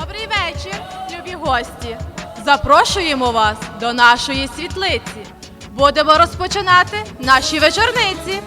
Добрий вечір, любі гості. Запрошуємо вас до нашої світлиці. Будемо розпочинати наші вечорниці.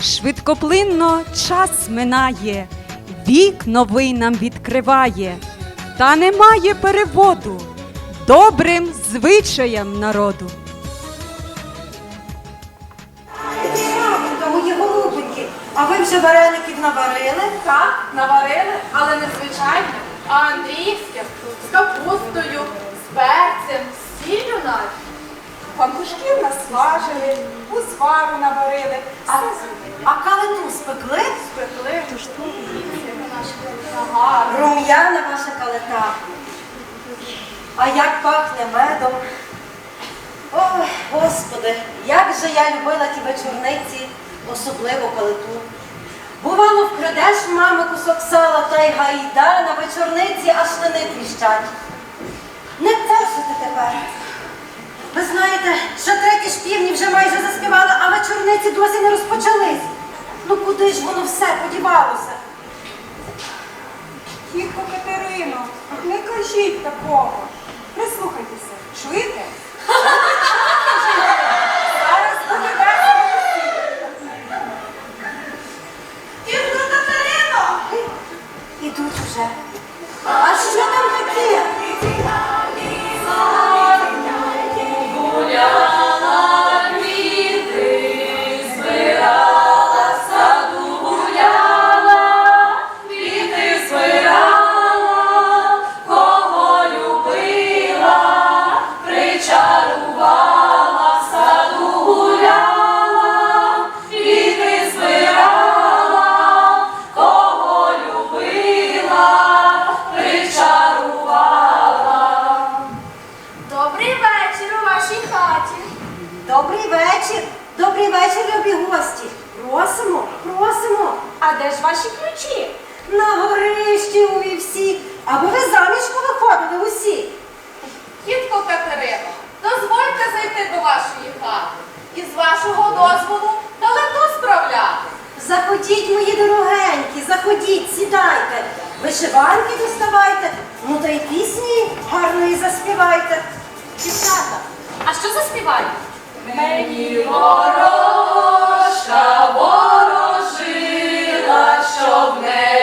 Швидкоплинно час минає, вік новий нам відкриває, та немає переводу добрим звичаям народу. Мої а ви вже вареників наварили? Так, наварили, але не звичайне, а андріївське з капустою, з перцем, з сіллю навіть. Пампушків насмажили, узвару наварили. А, а калиту спекли? Спекли, туштуємо наші нагари. Рум'яна ваша калита. А як пахне медом. Ой, Господи, як же я любила ті вечорниці, особливо калиту. Бувало, вкрадеш мами кусок сала та й гайда на вечорниці аж штани тріщать. Не терпите тепер. Ви знаєте, що треті шпівні вже майже заспівали, а вечорниці досі не розпочались. Ну куди ж воно все подівалося? Тітко Катерино, не кажіть такого. Прислухайтеся, чуєте? Зараз буде весело. Тітко Катерино! Ідуть. А що там таке? Добрий з вашого дозволу далеко справляти. Заходіть, мої дорогенькі, заходіть, сідайте. Вишиванки доставайте, ну та й пісні гарної заспівайте. Дівчата, а що заспівають? Мені ворожка ворожила, щоб не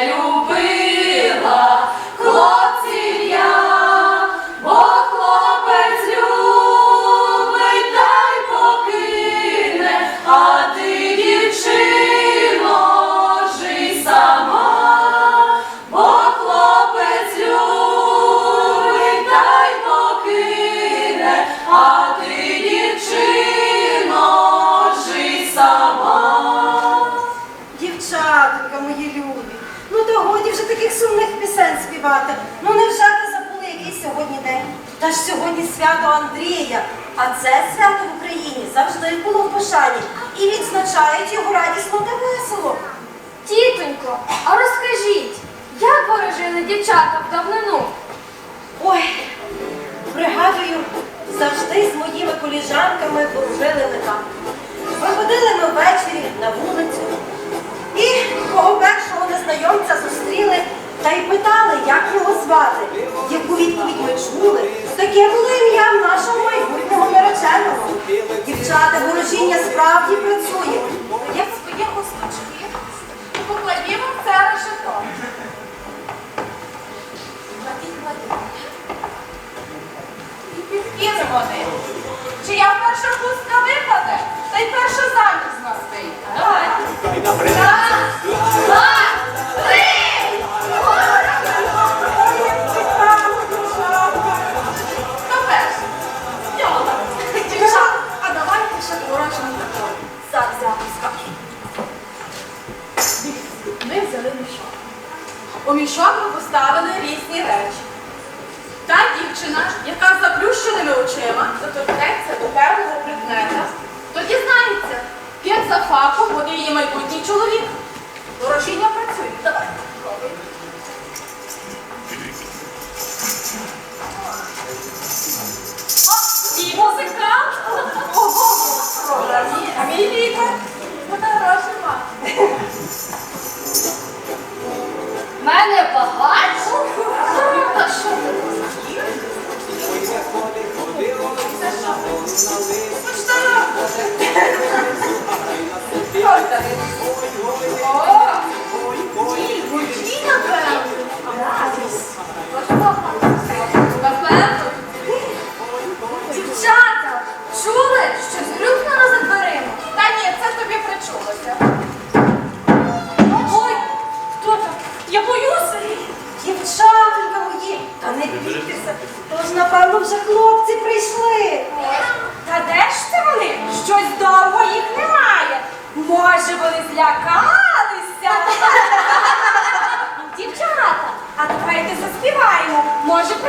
Сьогодні свято Андрія, а це свято в Україні завжди було в пошані і відзначають його радісно та весело. Тітонько, а розкажіть, як ворожили дівчата в давнину? Ой, пригадую, завжди з моїми коліжанками ворожили ми там. Виходили ми ввечері на вулицю і кого першого незнайомця зустріли та й питали, як його звати. Яку відповідь ми чули, таке було ім'я нашого майбутнього нареченого. Дівчата, ворожіння справді працює. Як свої хусточки, покладімо в це решето. Кладіть, кладіть. І підкинемо ним. Чия перша хустка випаде, та й перша заміж з нас вийде. Давайте. Мішок ми поставили різні речі. Та дівчина, яка з заплющеними очима доторкнеться до певного предмета, то дізнається, як за фахом буде її майбутній чоловік. Ворожіння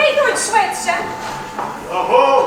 jij nooit zwetsen? Oho,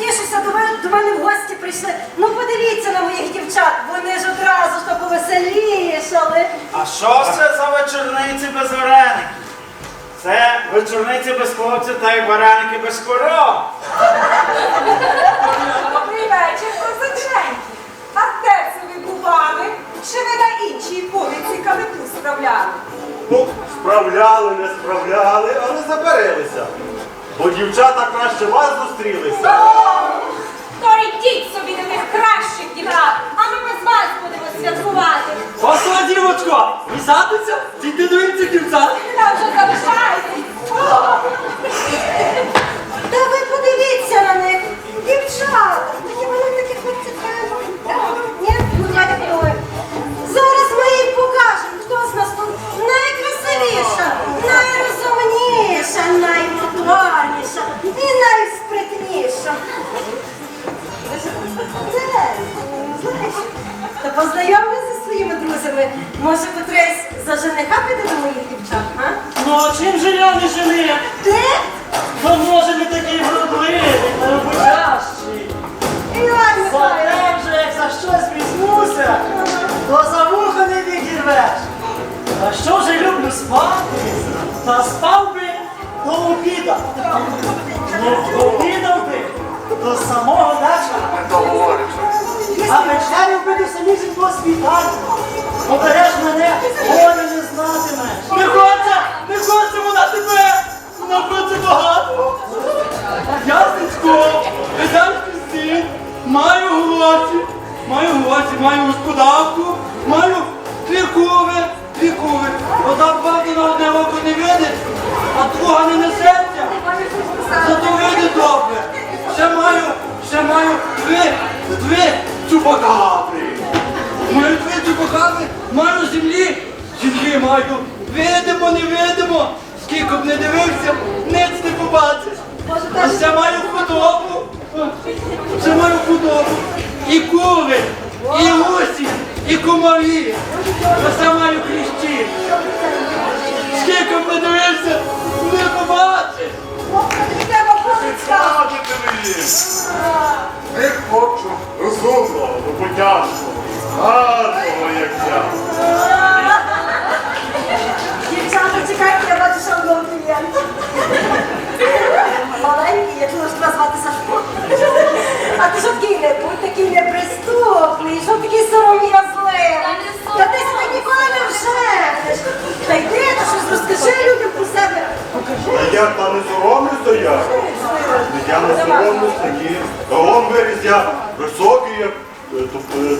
тішуся, до мене, до мене в гості прийшли. Ну подивіться на моїх дівчат, вони ж одразу ж так повеселішали. А що ж це за вечорниці без вареників? Це вечорниці без хлопців та й вареники без коров. Добрий вечір, козаченьки. А де це ви бували? Чи ви на іншій вулиці калиту справляли? Ну, справляли, не справляли, але забарилися. Бо дівчата краще вас зустрілися. То йдіть собі до них кращих дівчат, а ми без вас будемо святкувати. Посла дівочко! Вісатися? Тільки до інших дівчат! Та вже залишайтесь. Може, котресь за жениха піде до моїх дівчат, а? Ну а чим же я не жених? Ти? То може не такий вродливий, та роботящий. Іван Михайлович. Зате вже як за щось візьмуся, то за вухо не відірвеш. А що вже люблю спати? Та спав би до обіда. Ну, обідав би до самого вечора. А вечерю би до самісінького світанку. Обереш мене, волі не знатимеш. Не хоче, не хоче вона тебе, вона хоче багато. Ясничко, видавський стін, маю гроші, маю гроші, маю господарку, маю дві кури, дві кури. Одна правда на одне око не видить, а друга не несеться. Зато видить добре. Ще маю, ще маю три, три чупакабри. Маю три чупакабри, маю землі, землі маю. Видимо, не видимо. Скільки б не дивився, ниць не побачиш. А ще маю худобу. Ще маю худобу. І кури, і гусі, і комарі. А ще маю кліщі. Скільки б не дивився, не побачиш. Треба помічати. Не хочу розумного, роботящого, гарного, як я. Дівчата, чекайте, я бачу, що одного клієнта. Маленький, я чула, що тебе звати Сашко. А ти що такий не будь такий неприступний, що такий сором'язливий?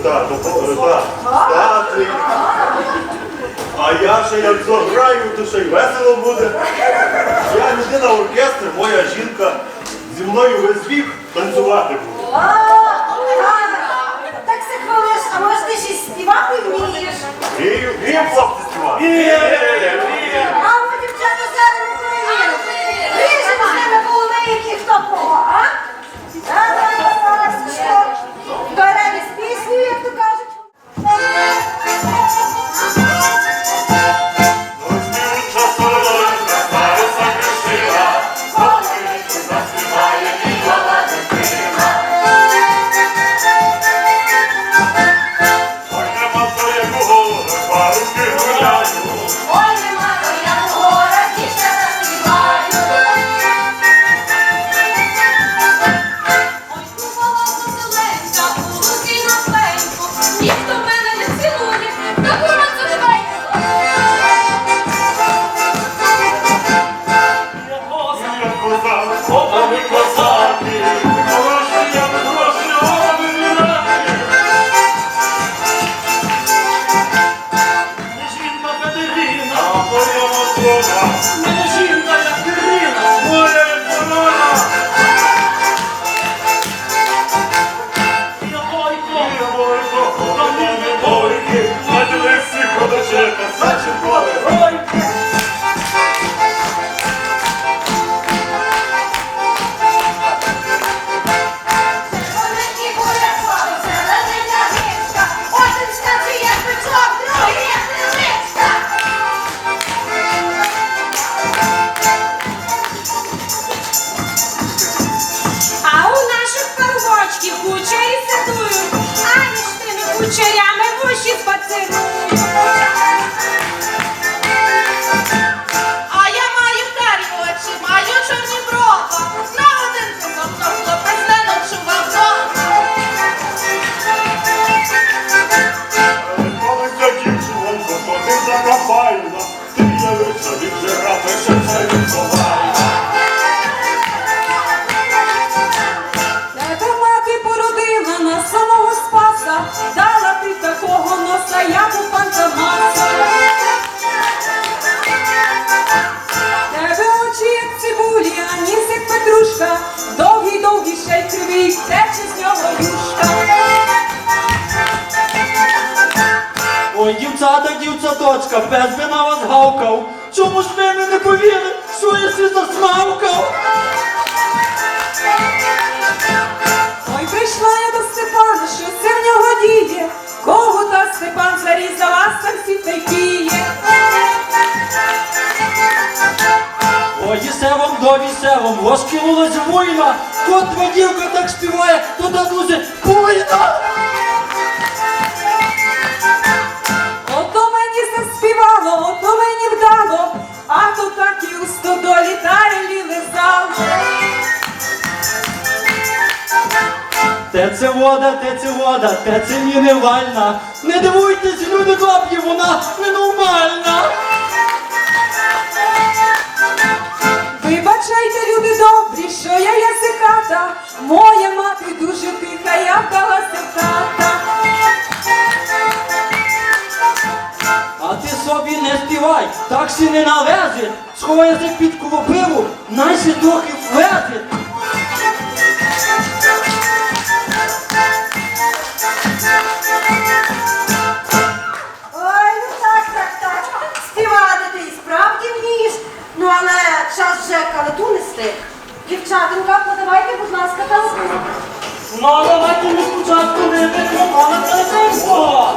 Та, та, статний. А я ще як заграю, то ще й весело буде. Я людина оркестру, моя жінка зі мною весь вік танцювати буде. Так се хвалиш, а може ти ще співати вмієш? Вмію, вмію хлопці співати. Ой, дівчата, дівчаточка, пес би на вас гавкав. Чому ж ви не повіли, що я свій засмавкав? Довісе вам, розкинулась війна. Котра дівка так співає, то дадуся буйна. Ото мені заспівало, ото мені вдало, а то так і у стодолі тарелі лизало. Теце вода, теце вода, теце мінеральна. Не дивуйтесь, люди добрі, вона ненормальна. Язиката, моя мати дуже тиха, я вдалася в тата. А ти собі не співай, так си не належить. Сховай язик під кропиву, наші трохи влезить. Ой, ну так, так, так. Співати ти і справді вмієш. Ну, але час вже калиту нести. Дівчатинка, подавайте, будь ласка, телефон. Ну, давайте ми спочатку не виконали на телефон.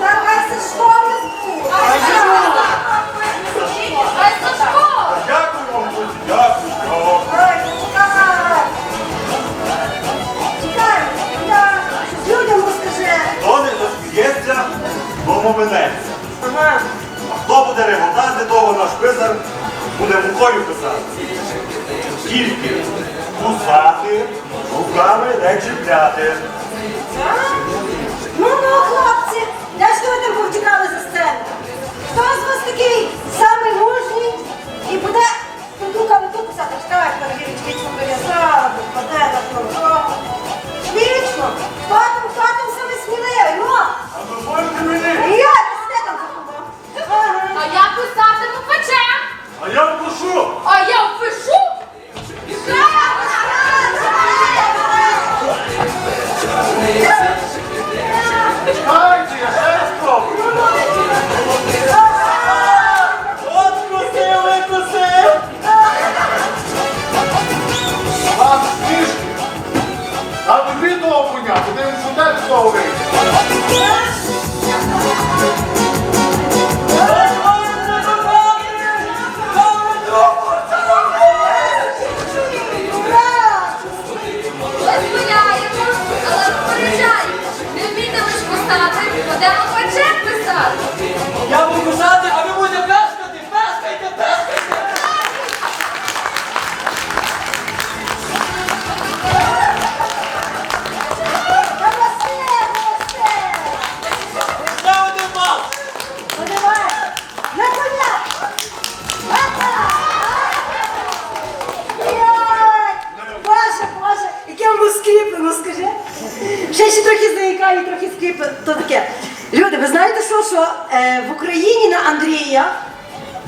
Давай, Сашко, візьму. Ай, Сашко! Дякую вам, дякую. Заїкає, трохи скрипе, то таке. Люди, ви знаєте що, що е, в Україні на Андрія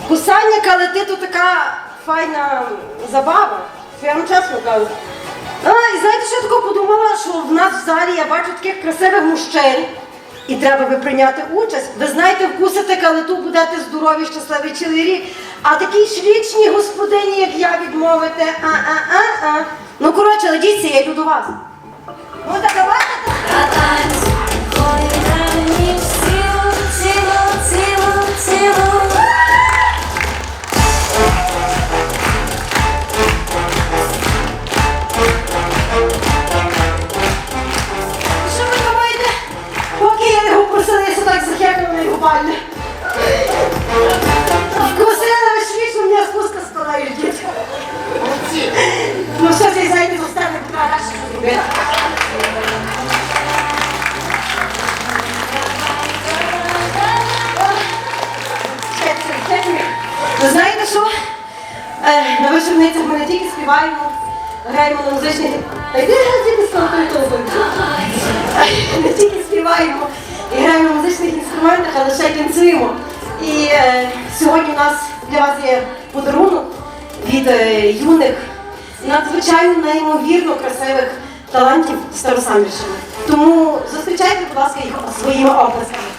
кусання калити то така файна забава. Я вам чесно кажу. А, і знаєте, що я тако подумала, що в нас в залі я бачу таких красивих мужчин. І треба би прийняти участь. Ви знаєте, вкусите калиту, будете здорові, щасливі рік. А такій шлічній господині, як я, відмовите, а-а-а-а. Ну, коротше, ледіться, я йду до вас. На вечорницях ми не тільки співаємо, граємо на музичних. Толкою. Не тільки співаємо і граємо на музичних інструментах, але ще й танцюємо. І е, сьогодні у нас для вас є подарунок від е, юних, надзвичайно неймовірно красивих талантів старосамбірщини. Тому зустрічайте, будь ласка, їх своїми оплесками.